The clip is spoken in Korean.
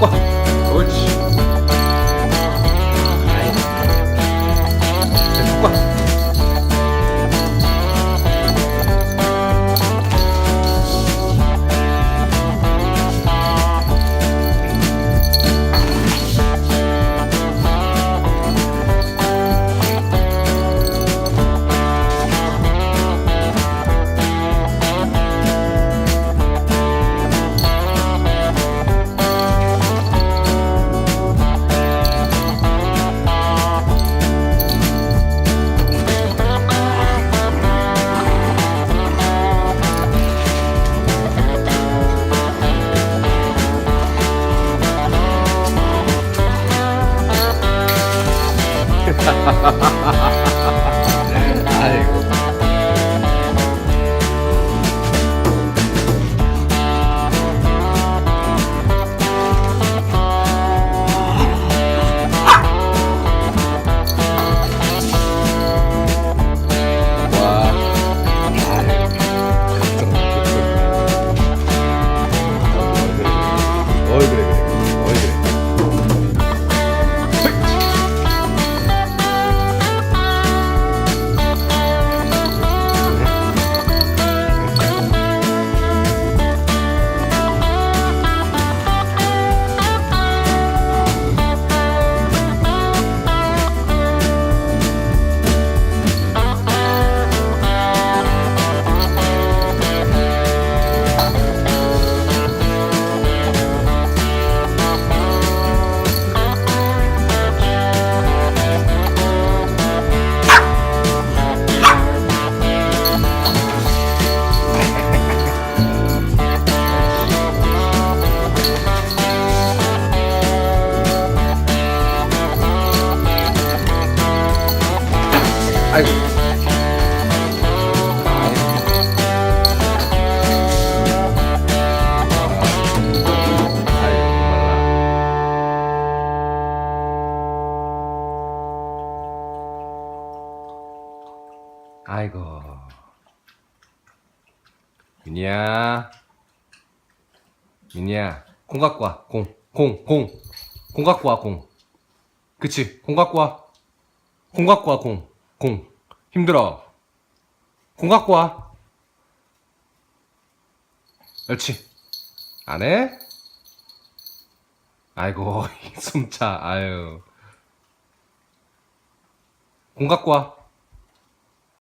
갖고 와. 아이고. 아이고. 민이야. 민이야. 공 갖고 와. 공. 공. 공. 공 갖고 와. 공. 그치. 공 갖고 와. 공 갖고 와. 공. 공. 힘들어. 공 갖고 와. 옳지. 안 해? 아이고, 숨차. 아유. 공 갖고 와.